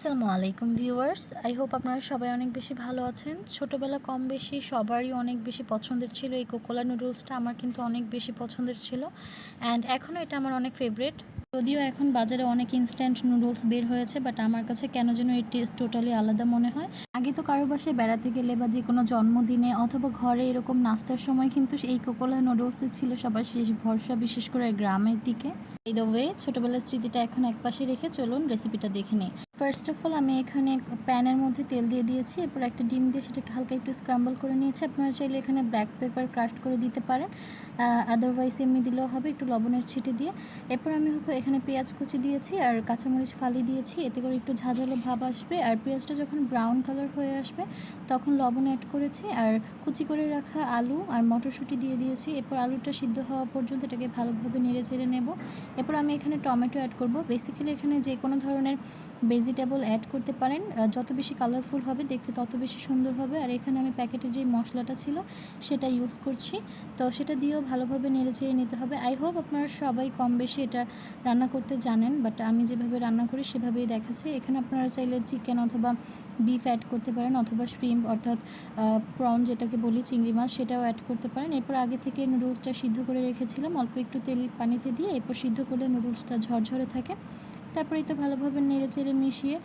আসসালামু আলাইকুম viewers. I hope আপনারা সবাই অনেক বেশি ভালো আছেন। ছোটোবেলা কম বেশি সবারই অনেক বেশি পছন্দের ছিল এই কোকোলা নুডলসটা, আমার কিন্তু অনেক বেশি পছন্দের ছিল। অ্যান্ড এখনও এটা আমার অনেক ফেভারিট যদিও এখন বাজারে অনেক ইনস্ট্যান্ট নুডলস বের হয়েছে বাট আমার কাছে কেন যেন এই টেস্ট টোটালি আলাদা মনে হয়। আগে তো কারও বাসায় বেড়াতে গেলে বা যে কোনো জন্মদিনে অথবা ঘরে এরকম নাস্তার সময় কিন্তু এই কোকোলা নুডলসই ছিল সবার শেষ ভরসা, বিশেষ করে গ্রামের দিকে। এই দ্য ওয়ে ছোটোবেলার স্মৃতিটা এখন একপাশে রেখে চলুন রেসিপিটা দেখে নিই। ফার্স্ট অফ অল আমি এখানে প্যানের মধ্যে তেল দিয়ে দিয়েছি। এরপর একটা ডিম দিয়ে সেটাকে হালকা একটু স্ক্রাম্বল করে নিয়েছি। আপনারা চাইলে এখানে ব্ল্যাক পেপার ক্রাস্ট করে দিতে পারেন। আদারওয়াইজ এমনি দিলেও হবে একটু লবণের ছিটে দিয়ে। এরপর আমি এখানে পেঁয়াজ কুচি দিয়েছি আর কাঁচামরিচ ফালি দিয়েছি। এতে করে একটু ঝাঁঝালো ভাব আসবে। আর পেঁয়াজটা যখন ব্রাউন কালার হয়ে আসবে, তখন লবণ অ্যাড করেছি। আর কুচি করে রাখা আলু আর মটরশুঁটি দিয়ে দিয়েছি। এরপর আলুটা সিদ্ধ হওয়া পর্যন্ত এটাকে ভালোভাবে নেড়ে চেড়ে নেব। এরপর আমি এখানে টমেটো অ্যাড করব। বেসিক্যালি এখানে যে কোনো ধরনের ভেজিটেবল অ্যাড করতে পারেন। যত বেশি কালারফুল হবে, দেখতে তত বেশি সুন্দর হবে। আর এখানে আমি প্যাকেটের যে মশলাটা ছিল, সেটা ইউজ করছি। তো সেটা দিয়েও ভালোভাবে নেড়ে চেড়ে নিতে হবে। আই হোপ আপনারা সবাই কম বেশি এটা রান্না করতে জানেন বাট আমি যেভাবে রান্না করি, সেভাবেই দেখাচ্ছি। এখানে আপনারা চাইলে চিকেন অথবা বিফ অ্যাড করতে পারেন, অথবা শ্রিম্প অর্থাৎ প্রন যেটাকে বলি, চিংড়ি মাছ, সেটাও অ্যাড করতে পারেন। এরপর আগে থেকে নুডলসটা সিদ্ধ করে রেখেছিলাম। অল্প একটু তেল পানিতে দিয়ে এরপর সিদ্ধ করলে নুডলসটা ঝরঝরে থাকে। তারপরেই তো ভালোভাবে নেড়ে চেড়ে মিশিয়ে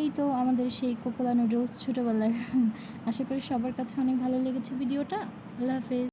এই তো আমাদের সেই কোকোলা নুডলস ছোটোবেলার। আশা করি সবার কাছে অনেক ভালো লেগেছে ভিডিওটা। আল্লাহ হাফেজ।